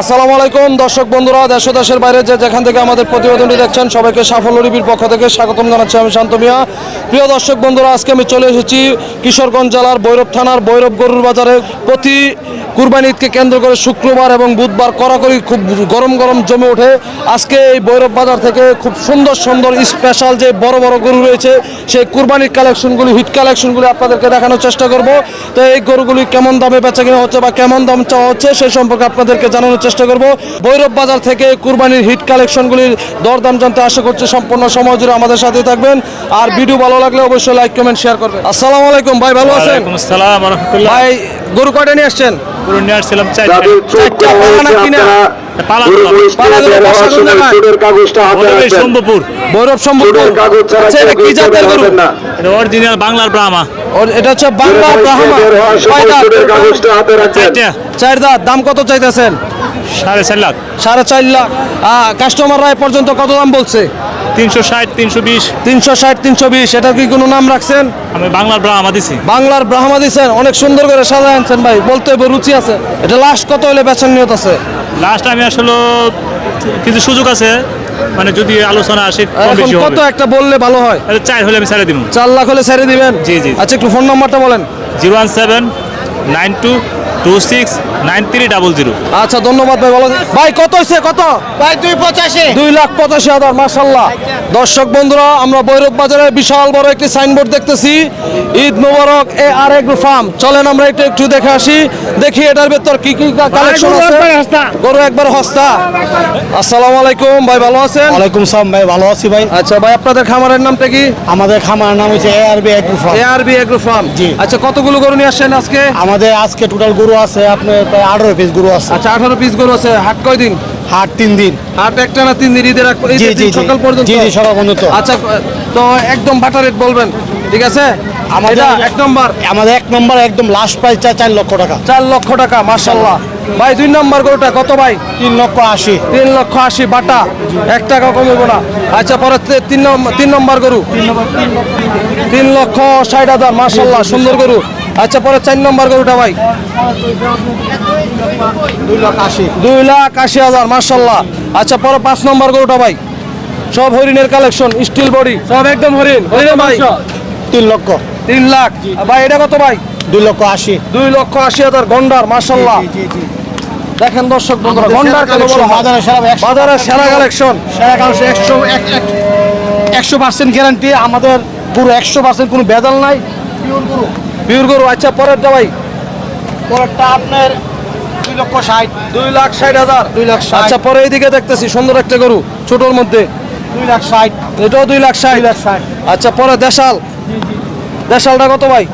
আসসালামু আলাইকুম, দর্শক বন্ধুরা, দেশ দেশের বাইরে যে যেখান থেকে আমাদের প্রতিবেদনটি দেখছেন, সবাইকে সাফল্য রিভির পক্ষ থেকে স্বাগতম জানাচ্ছি আমি শান্ত মিয়া। প্রিয় দর্শক বন্ধুরা, আজকে আমি চলে এসেছি কিশোরগঞ্জ জেলার বৈরব থানার বৈরব গরুর বাজারে। প্রতি কুরবানি ঈদকে কেন্দ্র করে শুক্রবার এবং বুধবার কড়াকড়ি খুব গরম গরম জমে ওঠে। আজকে এই বৈরব বাজার থেকে খুব সুন্দর সুন্দর স্পেশাল যে বড় বড় গরু রয়েছে, সেই কুরবানির কালেকশনগুলি হিট কালেকশনগুলি আপনাদেরকে দেখানোর চেষ্টা করব। তো এই গরুগুলি কেমন দামে বেচা কেনা হচ্ছে বা কেমন দাম চাওয়া হচ্ছে, সেই সম্পর্কে আপনাদেরকে জানানোর চেষ্টা করব। ভৈরব বাজার থেকে কুরবানির হিট কালেকশনগুলির দরদাম জানতে আশা করছি সম্পূর্ণ সময় জুড়ে আমাদের সাথে থাকবেন। আর ভিডিও ভালো লাগলে অবশ্যই লাইক কমেন্ট শেয়ার করবেন। আসসালামু আলাইকুম ভাই ভালো আছেন? ভাই গরু কয়টা নিয়ে আসছেন? পুরো নিয়ে আসছিলাম চারটা। পালানা কিনা? গরু আচ্ছা গরু? গরু বাংলার ব্রাহ্মা। এটা হচ্ছে বাংলা ব্রাহ্মা। চার দাম কত চাইতেছেন? সাড়ে চার লাখ। সাড়ে চার লাখ। কাস্টমাররা এ পর্যন্ত কত দাম বলছে? তিনশো ষাট তিনশো বিশ। তিনশো ষাট তিনশো বিশ এটা কি কোনো নাম রাখছেন? আমি বাংলার ব্রাহ্মা দিছি। বাংলার ব্রাহ্মা দিচ্ছেন অনেক সুন্দর করে সাজায় আনছেন ভাই বলতে হবে রুচি আছে। এটা লাস্ট কত হলে বেচার নিয়ত আছে? লাস্ট আমি আসলে কিছু সুযোগ আছে মানে যদি আলোচনা আসে কত একটা বললে ভালো হয়? আরে চার হলে আমি ছেড়ে দিব। চার লাখ হলে ছেড়ে দিবেন? জি, জি। আচ্ছা একটু ফোন নাম্বারটা বলেন। Zero one seven nine two two six nine three double zero আচ্ছা ধন্যবাদ ভাই বলো ভাই কত হয়েছে কত? ভাই দুই পঁচাশি। দুই লাখ পঁচাশি হাজার মাসাল্লাহ দর্শক বন্ধুরা আমরা ভৈরব বাজারে বিশাল বড় একটি সাইনবোর্ড দেখতেছি। ঈদ মোবারক এ আর এগ্রো ফার্ম। চলেন আমরা একটু একটু দেখে আসি। দেখি এটার ভেতর কি কি কালেকশন আছে। গরু একবার হস্তা। আসসালামু আলাইকুম ভাই ভালো আছেন? ওয়ালাইকুম সালাম ভাই ভালো আছি ভাই। আচ্ছা ভাই আপনাদের খামারের নামটা কি? আমাদের খামার নাম হচ্ছে A R B A R B agro farm জি। আচ্ছা কতগুলো গরু নিয়ে আসছেন আজকে? আমাদের আজকে টোটাল গরু আছে আপনার প্রায় আঠারো পিস গরু আছে। আচ্ছা আঠারো পিস গরু আছে। হাট কয় দিন হাট তিন দিন। হাট একটা না তিন দিন? ঈদের সকাল পর্যন্ত? জি জি সকাল পর্যন্ত। আচ্ছা তো একদম বাটার রেট বলবেন। ঠিক আছে? আমাদের এক নম্বর। আমাদের এক নম্বর একদম লাস্ট প্রাইস চার চার লক্ষ টাকা। চার লক্ষ টাকা মার্শাল্লাহ ভাই দুই নম্বর গরুটা কত ভাই? তিন লক্ষ আশি। তিন লক্ষ আশি বাটা। এক টাকা কমবে না। আচ্ছা পরে তিন নম্বর তিন নম্বর গরু। তিন লক্ষ ষাট হাজার মার্শাল্লাহ সুন্দর গরু। আচ্ছা পরে চার নম্বর গরুটা ভাই। দুই লক্ষ আশি। দুই লাখ আশি হাজার মার্শাল্লাহ আচ্ছা পরে পাঁচ নম্বর গরুটা ভাই। সব হরিণের কালেকশন স্টিল বডি সব একদম হরিণ। হরিণ ভাই তিন লক্ষ। তিন লাখ। ভাই এটা কত ভাই? দুই লক্ষ আশি। দুই লক্ষ আশি হাজার গন্ডার মার্শাল্লাহ দেখেন দর্শক বন্ধুরা গন্ডার কালেকশন বাজারে সেরা কালেকশন সেরা একশো এক- এক- একশো পার্সেন্ট গ্যারান্টি আমাদের পুরো একশো পার্সেন্ট কোনো ভেজাল নাই। পিওর গরু। পিওর গরু আচ্ছা পরেরটা ভাই? পরেরটা আপনার দুই লক্ষ ষাট। দুই লাখ ষাট হাজার। দুই লাখ আচ্ছা পরে এইদিকে দেখতেছি সুন্দর একটা গরু ছোটোর মধ্যে। দুই লাখ ষাট। এটাও দুই লাখ ষাট। লাখ ষাট। আচ্ছা পরে দেশাল। দেশালটা কত ভাই?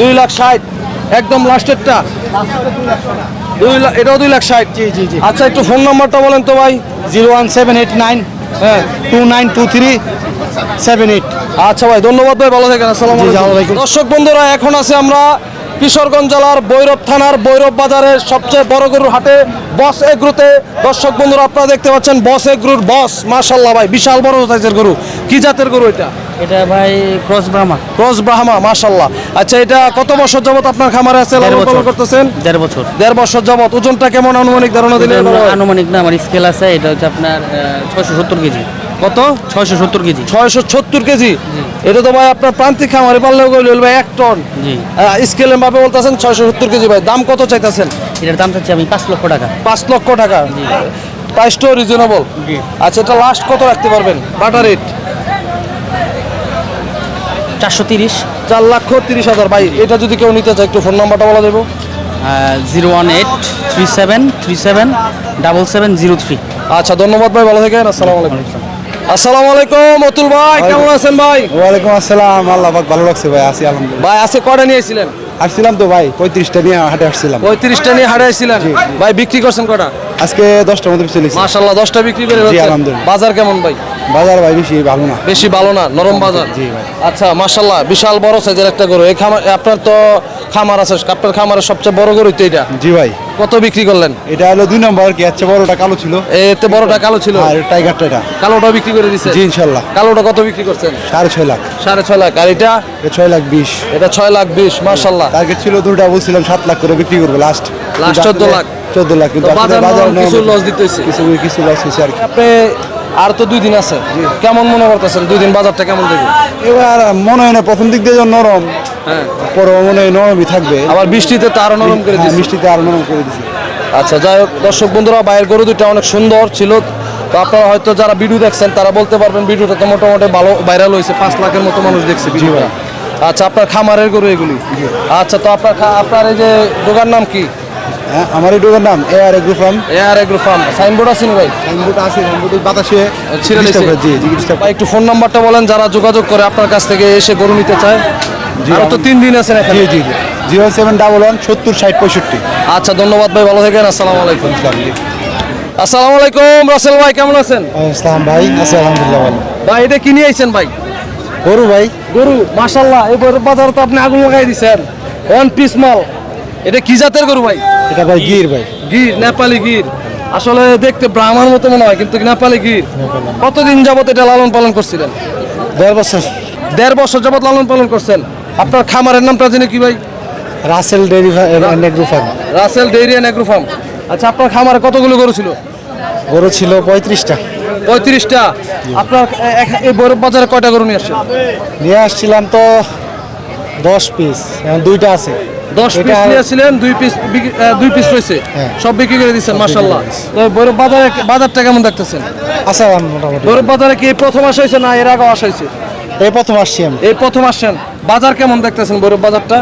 দুই লাখ ষাট। একদম লাস্টেরটা? দুই লাখ এটাও দুই লাখ ষাট। জি জি জি। আচ্ছা একটু ফোন নাম্বারটা বলেন তো ভাই। Zero one seven eight nine. হ্যাঁ। Two nine two three seven eight. আচ্ছা ভাই ধন্যবাদ ভাই ভালো থাকেন আসসালামু আলাইকুম। দর্শক বন্ধুরা এখন আছে আমরা কিশোরগঞ্জ জেলার বৈরব থানার বৈরব বাজারের সবচেয়ে বড় গরুর হাটে বস এগ্রুতে। দর্শক বন্ধুরা আপনারা দেখতে পাচ্ছেন বস এগ্রুর বস। মাশাল্লাহ ভাই বিশাল বড় সাইজের গরু। কি জাতের গরু এটা? এটা ভাই ক্রস ব্রাহ্মা। ক্রস ব্রাহ্মা মাশাল্লাহ আচ্ছা এটা কত বছর যাবত আপনার খামারে আছে? লালন পালন। করতেছেন? দেড় বছর। দেড় বছর যাবত ওজনটা কেমন আনুমানিক ধারণা দিলে? আনুমানিক না আমার স্কেল আছে এটা হচ্ছে আপনার ছয়শো সত্তর কেজি। কত? ছয়শো সত্তর কেজি। ছয়শো ছত্তর কেজি? এটা তো ভাই আপনার প্রান্তিক খামারে পারলেও গেলে ভাই এক টন। জি। স্কেলে মাপে বলতেছেন ছয়শো সত্তর কেজি ভাই। দাম কত চাইতেছেন? এটার দাম চাচ্ছি আমি পাঁচ লক্ষ টাকা। পাঁচ লক্ষ টাকা। প্রাইসটাও রিজনেবল। আচ্ছা এটা লাস্ট কত রাখতে পারবেন? বাটার রেট চারশো তিরিশ। চার লক্ষ তিরিশ হাজার। ভাই এটা যদি কেউ নিতে চায় একটু ফোন নাম্বারটা বলা দেবো। Zero one eight three seven three seven double seven zero three. আচ্ছা ধন্যবাদ ভাই ভালো থাকেন আসসালামু আলাইকুম। আসসালামু। আলাইকুম অতুল ভাই কেমন আছেন ভাই? ওয়ালাইকুম আসসালাম আল্লাহ পাক ভালো লাগছে ভাই আসি আলহামদুলিল্লাহ। ভাই আজকে কটা নিয়েছিলেন আসছিলাম তো ভাই পঁয়ত্রিশটা নিয়ে হাটে আসছিলাম। পঁয়ত্রিশটা নিয়ে হাটে আসছিলেন ভাই বিক্রি করছেন কটা? আজকে দশটার মধ্যে চলেছি মাশাল্লাহ দশটা বিক্রি করে। বাজার কেমন ভাই? বাজার ভাই বেশি ভালো না। বেশি ভালো না নরম বাজার? জি ভাই। আচ্ছা মাশাল্লাহ বিশাল বড় সাইজের একটা গরু। এই খামার আপনার তো খামার আছে আপনার খামারের সবচেয়ে বড় গরু তো এটা? জি ভাই। কত বিক্রি করলেন? এটা হলো দুই নম্বর কি আচ্ছা বড়টা কালো ছিল। এতে বড়টা কালো ছিল? আর টাইগারটা এটা। কালোটা বিক্রি করে দিছে? জি ইনশাল্লাহ কালোটা কত বিক্রি করছেন? সাড়ে ছয় লাখ। সাড়ে ছয় লাখ। আর এটা? ছয় লাখ বিশ। এটা ছয় লাখ বিশ মাশাল্লাহ টার্গেট ছিল দুটা বলছিলাম সাত লাখ করে বিক্রি করব লাস্ট লাস্ট 14 লাখ। চোদ্দ লাখ কিন্তু বাজার কিছু লস দিতেছে। কিছু কিছু লস হয়েছে আর কি। আপনি আর তো দুই দিন আছে। কেমন মনে করতেছেন? দুই দিন বাজারটা কেমন দেখবে এবার মনে হয় না প্রথম দিক দিয়ে নরম। হ্যাঁ। পরে মনে হয় নরমই থাকবে। আবার বৃষ্টিতে তো আরও নরম করে হ্যাঁ, দিচ্ছে মিষ্টিতে আরও নরম করে দিছে। আচ্ছা যাই হোক দর্শক বন্ধুরা বাইরের গরু দুটো অনেক সুন্দর ছিল। তো আপনারা হয়তো যারা ভিডিও দেখছেন তারা বলতে পারবেন ভিডিওটা তো মোটামুটি ভালো ভাইরাল হয়েছে। পাঁচ লাখের মতো মানুষ দেখছে ভিডিওটা। আচ্ছা আপনার খামারের গরু এগুলি? আচ্ছা তো আপনার আপনার এই যে দোকান নাম কি? হ্যাঁ আমার এই দোকানের নাম A R agro farm A R agro farm signboard আছে ভাই? সাইনবোর্ড আছে সাইনবোর্ড বাতাসে ছিঁড়ে। হয়, জি ভাই একটু ফোন নাম্বারটা বলেন যারা যোগাযোগ করে আপনার কাছ থেকে এসে গরু নিতে চায়। আরও তো তিন দিন আছে জি জি জি। জিরো সেভেন ডাবল ওয়ান সত্তর ষাট পঁয়ষট্টি। আচ্ছা ধন্যবাদ ভাই ভালো থাকেন আসসালামু আলাইকুম। আসসালামু আলাইকুম রাসেল ভাই কেমন আছেন? আসসালাম ভাই আছে আলহামদুলিল্লাহ ভালো। ভাই এটা কিনে আইছেন ভাই? গরু ভাই। গরু মাশাল্লাহ এই বাজারে তো আপনি আগুন লাগাই দিছেন। ওয়ান পিস মাল এটা কি জাতের গরু ভাই? এটা ভাই গির ভাই। গির নেপালি গির। আসলে দেখতে ব্রাহ্মণ মতো মনে হয় কিন্তু নেপালি গির? কতদিন যাবত এটা লালন পালন করছিলেন? দেড় বছর। দেড় বছর যাবত লালন পালন করছেন। আপনার খামারের নামটা জেনে কি ভাই? Russell dairy farm agro farm. Russell dairy and agro farm. আচ্ছা আপনার খামারে কতগুলো গরু ছিল? গরু ছিল পঁয়ত্রিশটা। পঁয়ত্রিশটা। আপনার এই বৈরব বাজারে কয়টা গরু নিয়ে আসছেন? নিয়ে আসছিলাম তো দশ পিস দুইটা আছে। দশ পিস নিয়েছিলেন দুই পিস দুই পিস রয়েছে। হ্যাঁ। সব বিক্রি করে দিচ্ছেন মাসাল্লাহ তো বৈরব বাজারে বাজারটা কেমন দেখতেছেন? মোটামুটি। বৈরব বাজারে কি প্রথম আসা হয়েছে না এর আগে আসা হয়েছে? এই প্রথম আসছি আমি। এই প্রথম আসছেন। বাজার কেমন দেখতেছেন বৈরব বাজারটা?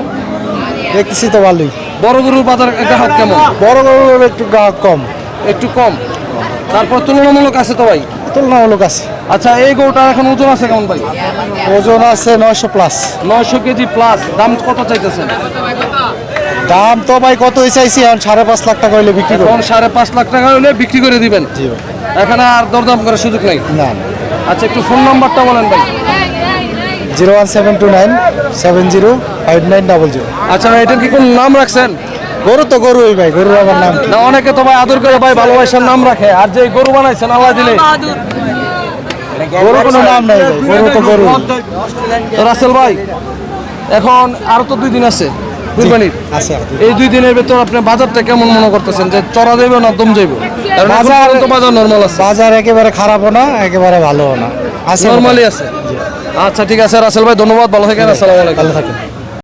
দেখতেছি তো ভালোই। বড় গরুর বাজার গ্রাহক কেমন? বড় গরুর একটু গ্রাহক কম। একটু কম। তারপর তুলনামূলক আছে তো ভাই? তুলনামূলক আছে। আচ্ছা এই গরুটা এখন ওজন আছে কেমন ভাই? ওজন আছে নয়শো প্লাস নয়শো কেজি প্লাস দাম কত চাইতেছেন? দাম তো ভাই কতই চাইছি এখন? সাড়ে পাঁচ লাখ টাকা হইলে বিক্রি এখন সাড়ে পাঁচ লাখ টাকা হলে বিক্রি করে দিবেন। এখানে আর দরদাম করার সুযোগ নেই। না আচ্ছা একটু ফোন নাম্বারটা বলেন ভাই। Zero one seven two nine seven zero five nine double zero. আচ্ছা ভাই এটার কি কোন নাম রাখছেন? গরু তো গরুই ভাই গরুর আমার নাম না অনেকে তো ভাই আদর করে ভাই ভালোবাসার নাম রাখে। আর যে গরু বানাইছেন আল্লাহ দিলে। গরুর কোনো নাম নাই ভাই গরু তো গরু রাসেল ভাই এখন আরও তো দুই দিন আছে। কুরবানির এই দুই দিনের ভেতর আপনি বাজারটা কেমন মনে করতেছেন? যে চড়া দেবে না দম যাইব? বাজার- পর্যন্ত বাজার নর্মাল আছে। বাজার একেবারে খারাপও না একেবারে ভালোও না। আছে নর্মালি আছে? আচ্ছা ঠিক আছে রাসেল ভাই ধন্যবাদ। ভালো থাকেন আসসালামু আলাইকুম। ভালো থাকেন।